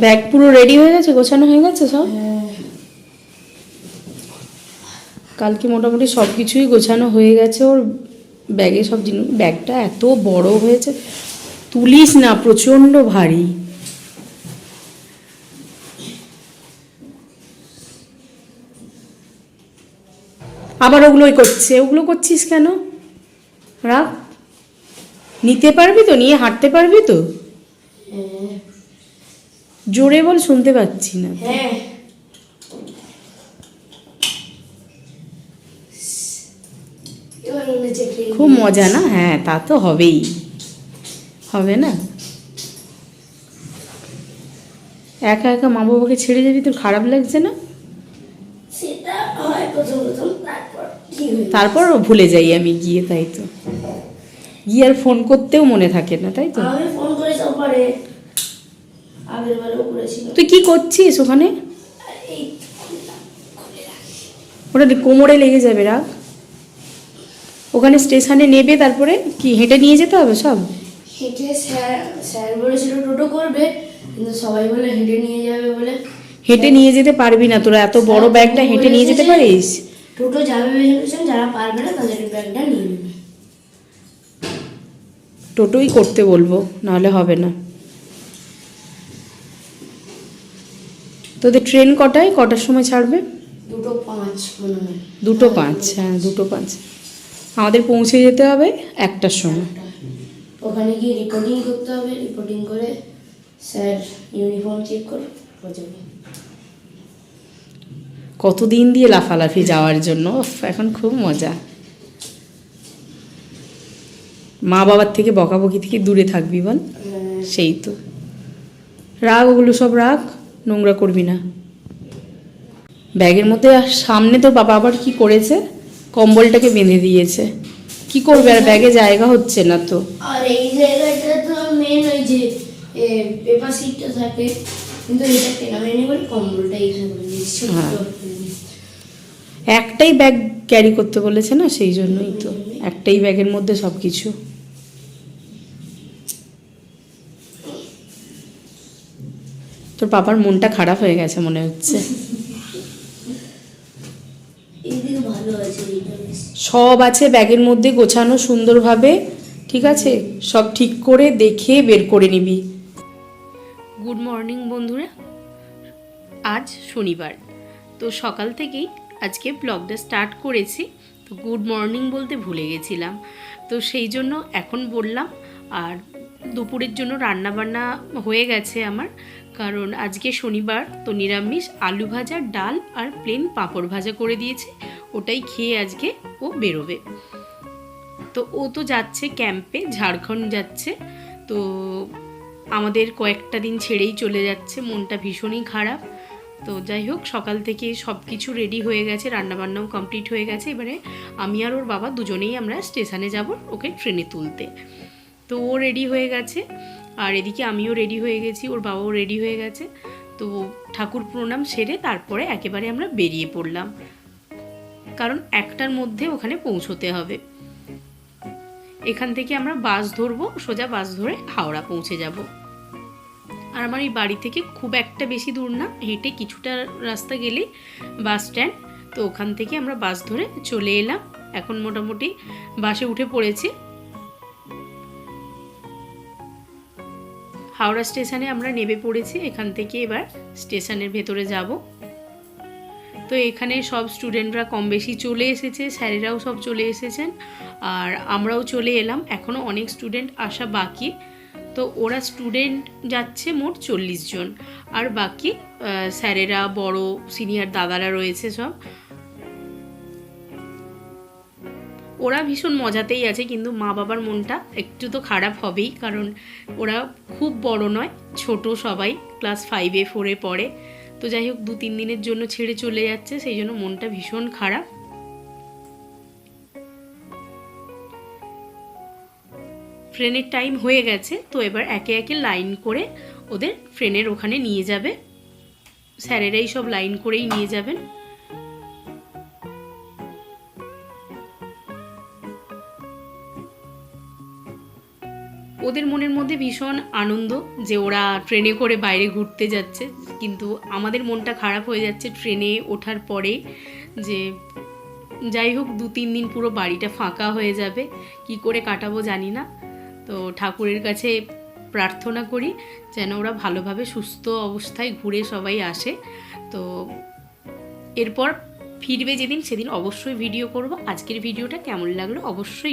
Bag পুরো ready হয়ে গেছে, গোছানো হয়ে গেছে সব? কালকে মোটামুটি সব কিছুই গোছানো হয়ে গেছে, ওর ব্যাগে সব জিনিস ব্যাগটা এত বড় হয়েছে। তুলিস না, প্রচণ্ড ভারী। আবার ওগুলোই করছে, ওগুলো করছিস কেন? রাখ। নিতে পারবি তো, নিয়ে হাঁটতে পারবি তো? হ্যাঁ। জোরে বল শুনতে পাচ্ছি না। হ্যাঁ। খুব মজা না? হ্যাঁ তা তো হবেই। হবে না? একা একা মা বাবাকে ছেড়ে যাবি তোর খারাপ লাগছে না? তারপর ভুলে যাই আমি গিয়ে তাই তো। গিয়ে আর ফোন করতেও মনে থাকে না তাই তো? ফোন করে আগের বারেও করেছিল। তুই কি করছিস ওখানে? ওটা কোমরে লেগে যাবে রাখ ওখানে স্টেশনে নেবে তারপরে কি হেঁটে নিয়ে যেতে হবে সব? হেঁটে স্যার স্যার বলেছিল টোটো করবে কিন্তু সবাই বলে হেঁটে নিয়ে যাবে বলে। হেঁটে নিয়ে যেতে পারবি না তোরা এত বড় ব্যাগটা হেঁটে নিয়ে যেতে পারিস? টোটো যাবে ভেবেছেন যারা পারবে না তাদের ব্যাগটা নিয়ে নেবে। টোটোই করতে বলব নাহলে হবে না। তোদের ট্রেন কটায়? কটার সময় ছাড়বে? দুটো পাঁচ দুটো পাঁচ হ্যাঁ দুটো পাঁচ। আমাদের পৌঁছে যেতে হবে একটার সময়। ওখানে গিয়ে রিপোর্টিং করতে হবে রিপোর্টিং করে স্যার ইউনিফর্ম চেক করে কতদিন দিয়ে লাফালাফি যাওয়ার জন্য? এখন খুব মজা। মা বাবার থেকে বকাবকি থেকে দূরে থাকবি বল? আহ, সেই তো। রাগ ওগুলো সব রাখ নোংরা করবি না। ব্যাগের মধ্যে আর সামনে তোর বাবা আবার কি করেছে? কম্বলটাকে বেঁধে দিয়েছে। কি করবে আর ব্যাগে জায়গা হচ্ছে না তো। আর এই জায়গাটা তো মেন ওই যে পেপার সিটটা থাকে। কিন্তু এটা কেনা বলে কম্বলটা হ্যাঁ। একটাই ব্যাগ ক্যারি করতে বলেছে না? সেই জন্যই তো। একটাই ব্যাগের মধ্যে সব কিছু তোর বাবার মনটা খারাপ হয়ে গেছে মনে হচ্ছে। সব আছে ব্যাগের মধ্যে গোছানো সুন্দরভাবে ঠিক আছে? সব ঠিক করে দেখে বের করে নিবি। গুড মর্নিং বন্ধুরা। আজ শনিবার। তো সকাল থেকেই আজকে ব্লগটা স্টার্ট করেছি। তো গুড মর্নিং বলতে ভুলে গেছিলাম। তো সেই জন্য এখন বললাম আর দুপুরের জন্য রান্না বান্না হয়ে গেছে আমার। কারণ আজকে শনিবার তো নিরামিষ, আলু ভাজা, ডাল আর প্লেন পাঁপড় ভাজা করে দিয়েছে। ওটাই খেয়ে আজকে ও বেরোবে। তো ও তো যাচ্ছে ক্যাম্পে ঝাড়খণ্ড যাচ্ছে। তো আমাদের কয়েকটা দিন ছেড়েই চলে যাচ্ছে। মনটা ভীষণই খারাপ। তো যাই হোক, সকাল থেকে সব কিছু রেডি হয়ে গেছে, রান্নাবান্নাও কমপ্লিট হয়ে গেছে। এবারে আমি আর ওর বাবা দুজনেই আমরা স্টেশনে যাব ওকে ট্রেনে তুলতে। তো ও রেডি হয়ে গেছে। আর এদিকে আমিও রেডি হয়ে গেছি, ওর বাবাও রেডি হয়ে গেছে। তো ঠাকুর প্রণাম সেরে তারপরে একেবারে আমরা বেরিয়ে পড়লাম। কারণ একটার মধ্যে ওখানে পৌঁছতে হবে। এখান থেকে আমরা বাস ধরবো, সোজা বাস ধরে হাওড়া পৌঁছে যাব। আর আমার এই বাড়ি থেকে খুব একটা বেশি দূর না, হেঁটে কিছুটা রাস্তা গেলেই বাস স্ট্যান্ড। তো ওখান থেকে আমরা বাস ধরে চলে এলাম। এখন মোটামুটি বাসে উঠে পড়েছি। হাওড়া স্টেশনে আমরা নেমে পড়েছি। এখান থেকে এবার স্টেশনের ভেতরে যাব। তো এখানে সব স্টুডেন্টরা কম বেশি চলে এসেছে, স্যারেরাও সব চলে এসেছেন আর আমরাও চলে এলাম। এখনও অনেক স্টুডেন্ট আসা বাকি। তো ওরা স্টুডেন্ট যাচ্ছে মোট চল্লিশ জন। আর বাকি স্যারেরা, বড়, সিনিয়র দাদারা রয়েছে সব। ওরা ভীষণ মজাতেই আছে, কিন্তু মা বাবার মনটা একটু তো খারাপ হবেই, কারণ ওরা খুব বড় নয়, ছোট সবাই ক্লাস ফাইভে ফোরে পড়ে। তো যাই হোক, দু তিন দিনের জন্য ছেড়ে চলে যাচ্ছে, সেই জন্য মনটা ভীষণ খারাপ। ট্রেনের টাইম হয়ে গেছে, তো এবার একে একে লাইন করে ওদের ট্রেনের ওখানে নিয়ে যাবে। স্যারেরাই সব লাইন করেই নিয়ে যাবেন। ওদের মনের মধ্যে ভীষণ আনন্দ যে ওরা ট্রেনে করে বাইরে ঘুরতে যাচ্ছে। কিন্তু আমাদের মনটা খারাপ হয়ে যাচ্ছে ট্রেনে ওঠার পরে যে যাই হোক, দু তিন দিন পুরো বাড়িটা ফাঁকা হয়ে যাবে। কি করে কাটাবো জানি না। তো ঠাকুরের কাছে প্রার্থনা করি যেন ওরা ভালোভাবে সুস্থ অবস্থায় ঘুরে সবাই আসে। তো এরপর ফিরবে যেদিন, সেদিন অবশ্যই ভিডিও করব। আজকের ভিডিওটা কেমন লাগল অবশ্যই